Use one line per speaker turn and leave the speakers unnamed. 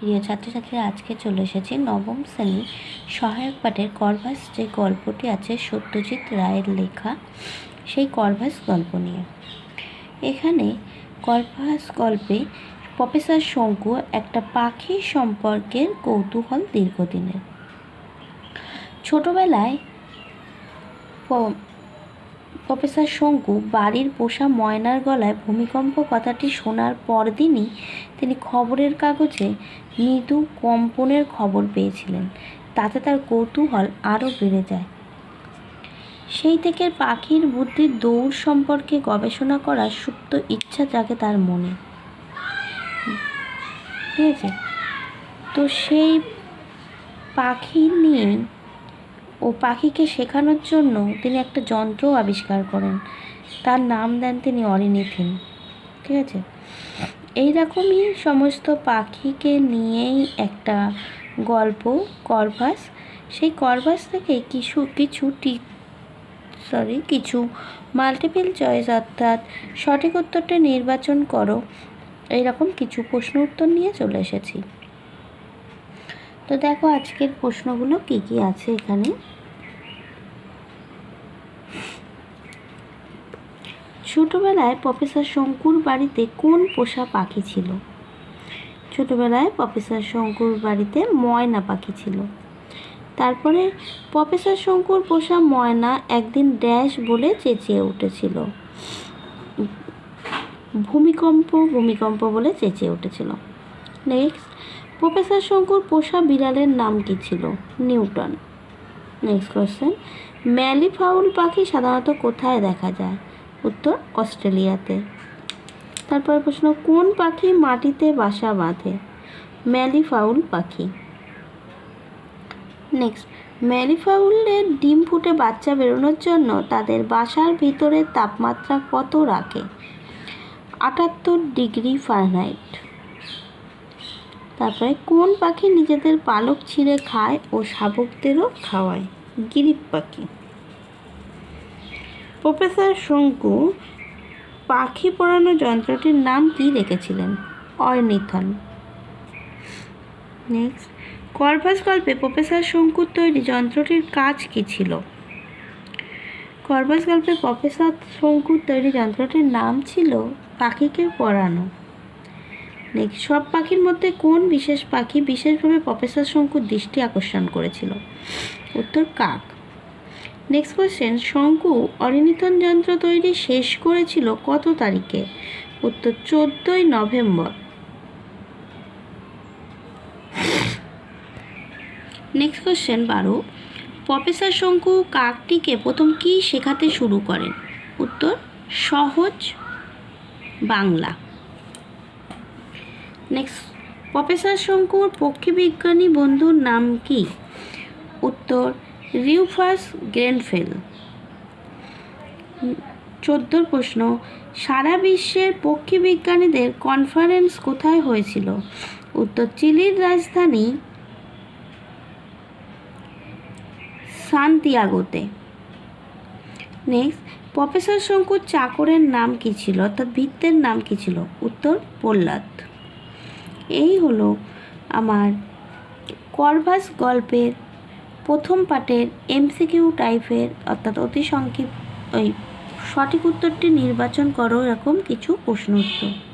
প্রিয় ছাত্রছাত্রীরা, আজকে চলে এসেছি নবম শ্রেণি সহায়ক পাঠের করভাস যে গল্পটি আছে সত্যজিৎ রায়ের লেখা, সেই করভাস গল্প নিয়ে। এখানে করভাস গল্পে প্রফেসর শঙ্কু একটা পাখি সম্পর্কের কৌতূহল দীর্ঘদিনের। ছোটবেলায় প্রফেসর শঙ্কু বাড়ির পোষা ময়নার গলায় ভূমিকম্প কথাটি শোনার পরদিনই তিনি খবরের কাগজে মৃদু কম্পনের খবর পেয়েছিলেন। তাতে তার কৌতূহল আরও বেড়ে যায়। সেই থেকে পাখির বুদ্ধির দৌড় সম্পর্কে গবেষণা করার সুপ্ত ইচ্ছা জাগে তার মনে। ঠিক আছে? তো সেই পাখি নিয়ে ও পাখিকে শেখানোর জন্য তিনি একটা যন্ত্র আবিষ্কার করেন। তার নাম দেন তিনি অরিনিথিন। ঠিক আছে? এই রকমই সমস্ত পাখিকে নিয়েই একটা গল্প, করভাস। সেই করভাস থেকে কিছু কিছু টি সরি কিছু মাল্টিপল চয়েস অর্থাৎ সঠিক উত্তরটা নির্বাচন করো। এইরকম কিছু প্রশ্ন উত্তর নিয়ে চলে এসেছি। তো দেখো আজকের প্রশ্নগুলো কি কি আছে এখানে? ছোটবেলায় প্রফেসর শঙ্কুর বাড়িতে কোন পোষা পাখি ছিল? ছোটবেলায় প্রফেসর শঙ্কুর বাড়িতে ময়না পাখি ছিল। তারপরে প্রফেসর শঙ্কুর পোষা ময়না একদিন ড্যাশ বলে চেঁচিয়ে উঠেছিল। ভূমিকম্প ভূমিকম্প বলে চেঁচিয়ে উঠেছিল। নেক্সট, প্রফেসর শঙ্কুর পোষা বিড়ালের নাম কি ছিল? নিউটন। নেক্সট কোয়েশ্চেন ম্যালিফাউল পাখি সাধারণত কোথায় দেখা যায়? উত্তর অস্ট্রেলিয়াতে। তারপর প্রশ্ন, কোন পাখি মাটিতে বাসা বাঁধে? ম্যালিফাউল পাখি। নেক্সট ম্যালিফাউলের ডিম ফুটে বাচ্চা বেরোনোর জন্য তাদের বাসার ভিতরের তাপমাত্রা কত রাখে? আটাত্তর ডিগ্রি ফারেনহাইট। তারপরে, কোন পাখি নিজেদের পালক ছিঁড়ে খায় ও শাবকদেরও খাওয়ায়? গিরিপ পাখি। প্রফেসর শঙ্কু পাখি পড়ানো যন্ত্রটির নাম কি রেখেছিলেন? অর্নিথন নেক্সট করভাস গল্পে প্রফেসর শঙ্কুর তৈরি যন্ত্রটির কাজ কি ছিল? করভাস গল্পে প্রফেসর শঙ্কুর তৈরি যন্ত্রটির নাম ছিল পাখিকে পড়ানো। নেক্সট সব পাখির মধ্যে কোন বিশেষ পাখি বিশেষভাবে প্রফেসর শঙ্কুর দৃষ্টি আকর্ষণ করেছিল? উত্তর কাক। নেক্সট কোয়েশ্চেন শঙ্কু অরিনিতন যন্ত্র তৈরি শেষ করেছিল কত তারিখে? উত্তর, চোদ্দোই নভেম্বর। নেক্সট কোয়েশ্চেন বারো। প্রফেসর শঙ্কু কাকটিকে প্রথম কি শেখাতে শুরু করেন? উত্তর, সহজ বাংলা। নেক্সট প্রফেসর শঙ্কুর পক্ষীবিজ্ঞানী বন্ধুর নাম কি? উত্তর রিউফাস গ্রেনফেল। চোদ্দোর প্রশ্ন, সারা বিশ্বের পক্ষী বিজ্ঞানীদের কনফারেন্স কোথায় হয়েছিল? উত্তর, চিলির রাজধানী সান্তিয়াগোতে। নেক্সট প্রফেসর শঙ্কুর চাকরের নাম কি ছিল? অর্থাৎ ভিত্তের নাম কি ছিল? উত্তর, প্রহ্লাদ। এই হলো আমার করভাস গল্পের প্রথম পাটের এমসিকিউ টাইপের অর্থাৎ অতি সংক্ষিপ্ত, ওই সঠিক উত্তরটি নির্বাচন করো এরকম কিছু প্রশ্ন উত্তর।